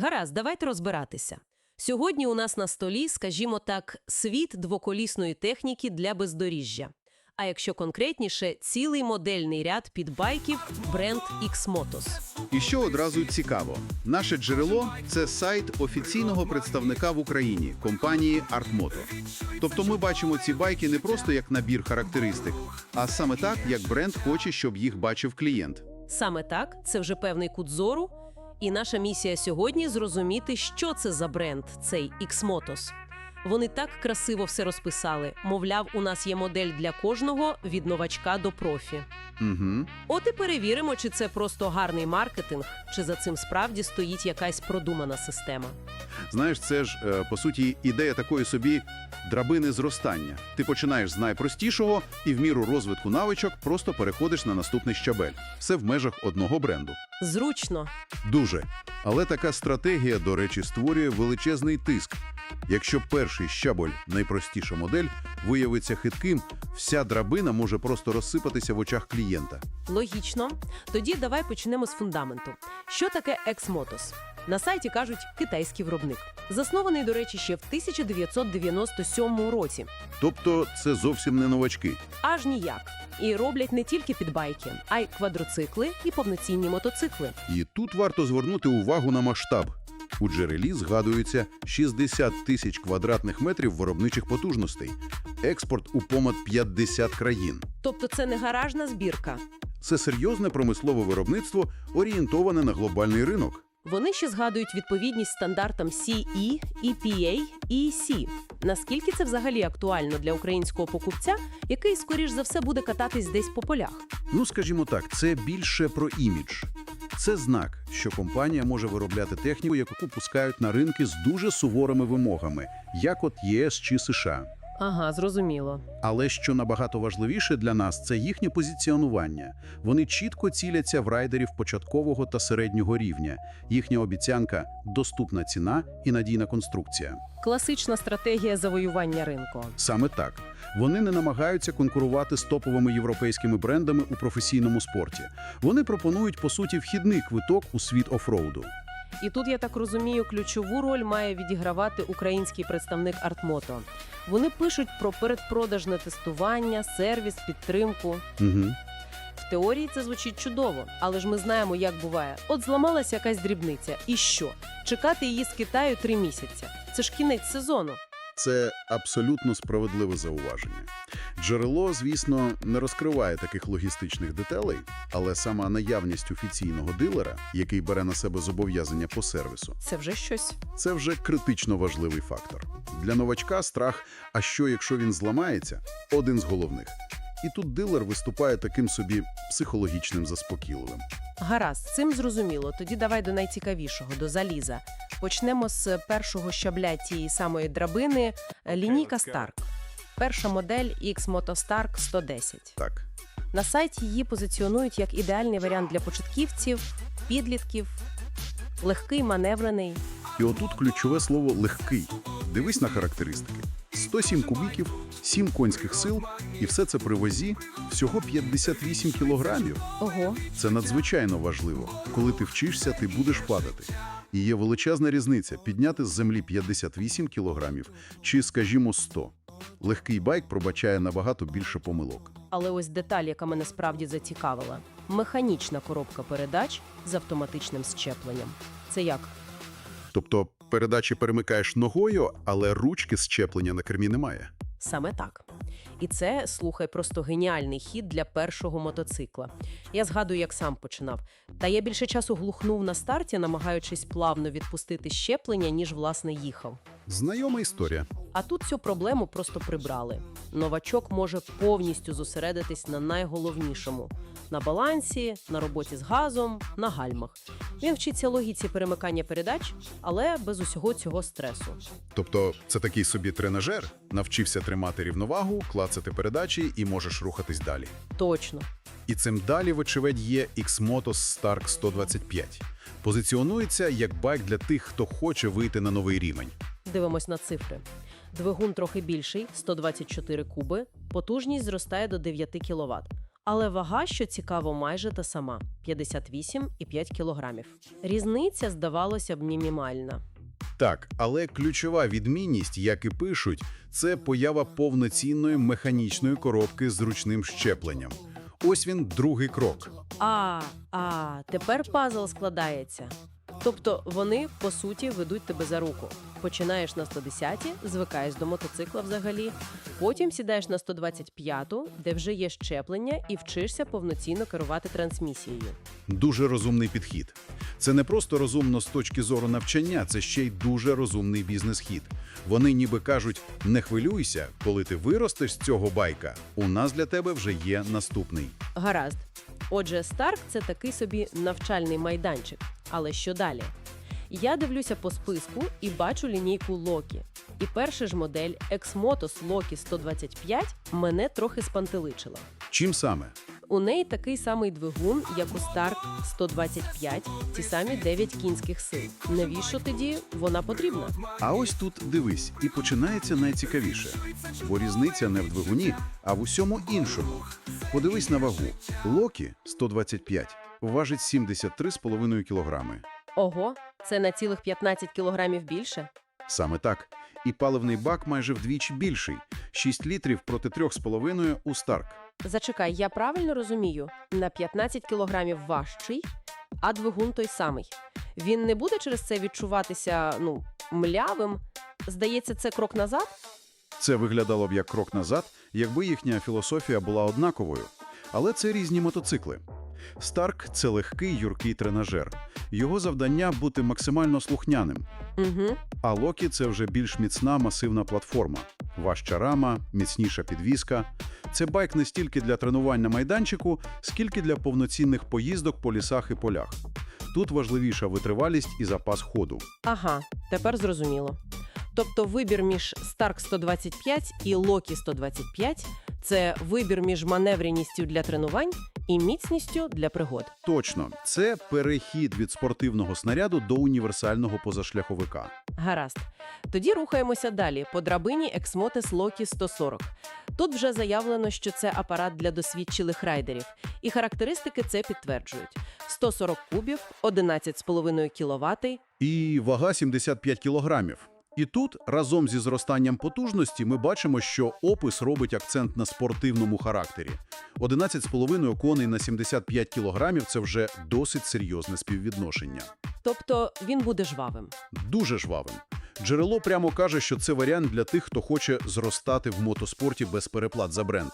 Гаразд, давайте розбиратися. Сьогодні у нас на столі, скажімо так, світ двоколісної техніки для бездоріжжя. А якщо конкретніше, цілий модельний ряд підбайків бренд X-Motos. І що одразу цікаво, наше джерело це сайт офіційного представника в Україні компанії Artmoto. Тобто ми бачимо ці байки не просто як набір характеристик, а саме так, як бренд хоче, щоб їх бачив клієнт. Саме так, це вже певний кут зору. І наша місія сьогодні зрозуміти, що це за бренд, цей X-Motos. Вони так красиво все розписали. Мовляв, у нас є модель для кожного від новачка до профі. Угу. От і перевіримо, чи це просто гарний маркетинг, чи за цим справді стоїть якась продумана система. Знаєш, це ж е, по суті ідея такої собі драбини зростання. Ти починаєш з найпростішого і в міру розвитку навичок просто переходиш на наступний щабель. Все в межах одного бренду. Зручно. Дуже. Але така стратегія, до речі, створює величезний тиск. Якщо перший щабель, найпростіша модель, виявиться хитким, вся драбина може просто розсипатися в очах клієнта. Логічно. Тоді давай почнемо з фундаменту. Що таке X-Motos? На сайті кажуть китайський виробник. Заснований, до речі, ще в 1997 році. Тобто це зовсім не новачки. Аж ніяк. І роблять не тільки підбайки, а й квадроцикли і повноцінні мотоцикли. І тут варто звернути увагу на масштаб. У джерелі згадується 60 тисяч квадратних метрів виробничих потужностей, експорт у понад 50 країн. Тобто це не гаражна збірка. Це серйозне промислове виробництво, орієнтоване на глобальний ринок. Вони ще згадують відповідність стандартам CE, EPA і EC. Наскільки це взагалі актуально для українського покупця, який, скоріш за все, буде кататись десь по полях? Ну, скажімо так, це більше про імідж. Це знак, що компанія може виробляти техніку, яку пускають на ринки з дуже суворими вимогами, як от ЄС чи США. Ага, зрозуміло. Але що набагато важливіше для нас, це їхнє позиціонування. Вони чітко ціляться в райдерів початкового та середнього рівня. Їхня обіцянка доступна ціна і надійна конструкція. Класична стратегія завоювання ринку. Саме так. Вони не намагаються конкурувати з топовими європейськими брендами у професійному спорті. Вони пропонують, по суті, вхідний квиток у світ офроуду. І тут, я так розумію, ключову роль має відігравати український представник Артмото. Вони пишуть про передпродажне тестування, сервіс, підтримку. Угу. В теорії це звучить чудово, але ж ми знаємо, як буває. От зламалася якась дрібниця. І що? Чекати її з Китаю три місяці. Це ж кінець сезону. Це абсолютно справедливе зауваження. Джерело, звісно, не розкриває таких логістичних деталей, але сама наявність офіційного дилера, який бере на себе зобов'язання по сервісу, Це вже щось. це вже критично важливий фактор. Для новачка страх, а що якщо він зламається, один з головних. І тут дилер виступає таким собі психологічним заспокійливим. Гаразд, цим зрозуміло. Тоді давай до найцікавішого, до заліза. Почнемо з першого щабля тієї самої драбини лінійка Stark. Перша модель X-Moto Stark 110. Так. На сайті її позиціонують як ідеальний варіант для початківців, підлітків, легкий, маневрений. І отут ключове слово легкий. Дивись на характеристики: 107 кубіків, 7 конських сил, і все це при вазі всього 58 кілограмів. Ого, Це надзвичайно важливо. Коли ти вчишся, ти будеш падати. І є величезна різниця підняти з землі 58 кілограмів чи, скажімо, 100. Легкий байк пробачає набагато більше помилок. але ось деталь, яка мене справді зацікавила: механічна коробка передач з автоматичним щепленням. Це як? Тобто передачі перемикаєш ногою, але ручки щеплення на кермі немає. Саме так. І це, слухай, просто геніальний хід для першого мотоцикла. Я згадую, як сам починав. Та я більше часу глухнув на старті, намагаючись плавно відпустити щеплення, ніж власне їхав. Знайома історія. А тут цю проблему просто прибрали. Новачок може повністю зосередитись на найголовнішому на балансі, на роботі з газом, на гальмах. Він вчиться логіці перемикання передач, але без усього цього стресу. Тобто це такий собі тренажер, навчився тримати рівновагу, клацати передачі і можеш рухатись далі. Точно. І цим далі, вочевидь, є X-Motos Stark 125. Позиціонується як байк для тих, хто хоче вийти на новий рівень. Дивимось на цифри. Двигун трохи більший 124 куби, потужність зростає до 9 кВт. Але вага, що цікаво, майже та сама – 58,5 кілограмів. Різниця, здавалося б, мінімальна. Так, але ключова відмінність, як і пишуть, це поява повноцінної механічної коробки з ручним щепленням. Ось він другий крок. А, а, тепер пазл складається. Тобто вони, по суті, ведуть тебе за руку. Починаєш на 110-ті, звикаєш до мотоцикла взагалі, потім сідаєш на 125-ту, де вже є щеплення, і вчишся повноцінно керувати трансмісією. Дуже розумний підхід. Це не просто розумно з точки зору навчання, це ще й дуже розумний бізнес-хід. Вони ніби кажуть: не хвилюйся, коли ти виростеш з цього байка, у нас для тебе вже є наступний. Гаразд. Отже, Старк це такий собі навчальний майданчик. Але що далі? Я дивлюся по списку і бачу лінійку Локі. І перша ж модель Exmotos Loki 125 мене трохи спантеличила. Чим саме? У неї такий самий двигун, як у Stark 125, ті самі 9 кінських сил. Навіщо тоді вона потрібна? А ось тут дивись, і починається найцікавіше. Бо різниця не в двигуні, а в усьому іншому. Подивись на вагу. Локі 125 важить 73,5 кілограми. Ого, це на цілих 15 кілограмів більше. Саме так. І паливний бак майже вдвічі більший 6 літрів проти 3,5 у Старк. Зачекай, я правильно розумію? На 15 кілограмів важчий, а двигун той самий. Він не буде через це відчуватися ну млявим. Здається, це крок назад. Це виглядало б як крок назад, якби їхня філософія була однаковою. Але це різні мотоцикли. Старк це легкий юркий тренажер. Його завдання бути максимально слухняним. Угу. А Локі це вже більш міцна масивна платформа. Важча рама, міцніша підвіска. Це байк не стільки для тренувань на майданчику, скільки для повноцінних поїздок по лісах і полях. Тут важливіша витривалість і запас ходу. Ага, тепер зрозуміло. Тобто вибір між Stark 125 і Loki 125 – це вибір між маневреністю для тренувань і міцністю для пригод. Точно, це перехід від спортивного снаряду до універсального позашляховика. Гаразд. Тоді рухаємося далі по драбині Exmotes Loki 140. Тут вже заявлено, що це апарат для досвідчилих райдерів, і характеристики це підтверджують: 140 кубів, 11,5 кВт. І вага 75 кілограмів. І тут, разом зі зростанням потужності, ми бачимо, що опис робить акцент на спортивному характері. 11,5 коней на 75 кілограмів – це вже досить серйозне співвідношення. Тобто він буде жвавим. Дуже жвавим. Джерело прямо каже, що це варіант для тих, хто хоче зростати в мотоспорті без переплат за бренд.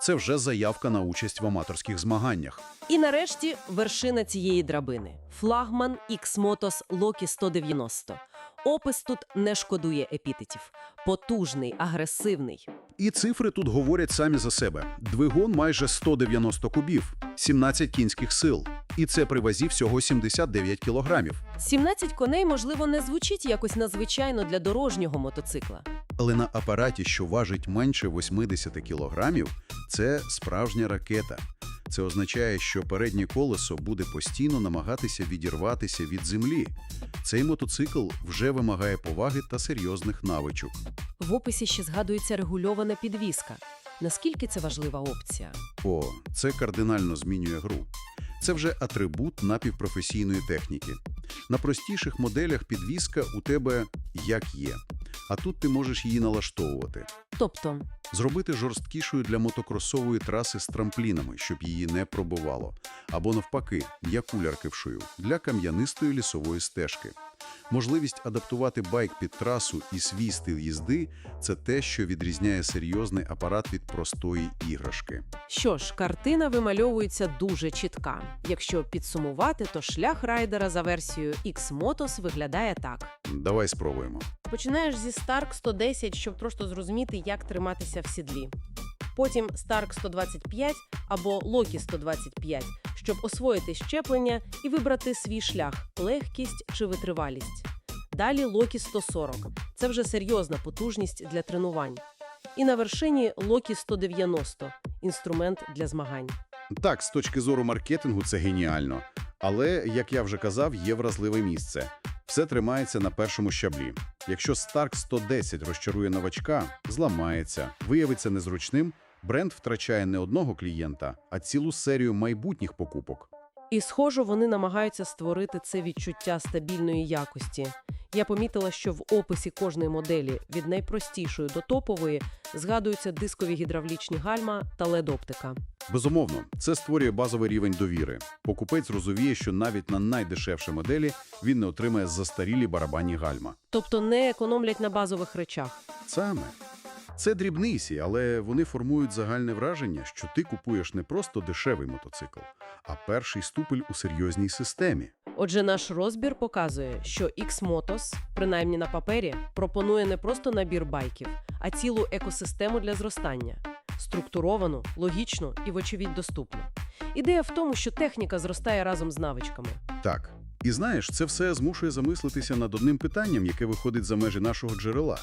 Це вже заявка на участь в аматорських змаганнях. І нарешті вершина цієї драбини флагман X-Motos Loki 190. Опис тут не шкодує епітетів. Потужний, агресивний. І цифри тут говорять самі за себе. Двигун майже 190 кубів, 17 кінських сил. І це при вазі всього 79 кілограмів. 17 коней, можливо, не звучить якось надзвичайно для дорожнього мотоцикла. Але на апараті, що важить менше 80 кілограмів, це справжня ракета. Це означає, що переднє колесо буде постійно намагатися відірватися від землі. Цей мотоцикл вже вимагає поваги та серйозних навичок. В описі ще згадується регульована підвіска. Наскільки це важлива опція? О, це кардинально змінює гру. Це вже атрибут напівпрофесійної техніки. На простіших моделях підвіска у тебе як є, а тут ти можеш її налаштовувати. Тобто, Зробити жорсткішою для мотокросової траси з трамплінами, щоб її не пробивало. Або навпаки, м'яку ляркившою для кам'янистої лісової стежки. Можливість адаптувати байк під трасу і свій стиль їзди – це те, що відрізняє серйозний апарат від простої іграшки. що ж, картина вимальовується дуже чітка. Якщо підсумувати, то шлях райдера за версією X-Motos виглядає так. Давай спробуємо. Починаєш зі Stark 110, щоб просто зрозуміти, як триматися в сідлі. Потім Stark 125 або Loki 125, щоб освоїти щеплення і вибрати свій шлях легкість чи витривалість. Далі Loki 140 це вже серйозна потужність для тренувань. І на вершині Loki 190 інструмент для змагань. Так, з точки зору маркетингу це геніально. Але, як я вже казав, є вразливе місце. Все тримається на першому щаблі. Якщо Stark 110 розчарує новачка, зламається, виявиться незручним, Бренд втрачає не одного клієнта, а цілу серію майбутніх покупок. І, схоже, вони намагаються створити це відчуття стабільної якості. Я помітила, що в описі кожної моделі від найпростішої до топової згадуються дискові гідравлічні гальма та LED-оптика. Безумовно, це створює базовий рівень довіри. Покупець розуміє, що навіть на найдешевші моделі він не отримає застарілі барабанні гальма. Тобто не економлять на базових речах. Саме. Це дрібниці, але вони формують загальне враження, що ти купуєш не просто дешевий мотоцикл, а перший ступель у серйозній системі. Отже, наш розбір показує, що X-Motos, принаймні на папері, пропонує не просто набір байків, а цілу екосистему для зростання. Структуровану, логічно і, вочевидь, доступно. Ідея в тому, що техніка зростає разом з навичками. Так. І знаєш, це все змушує замислитися над одним питанням, яке виходить за межі нашого джерела.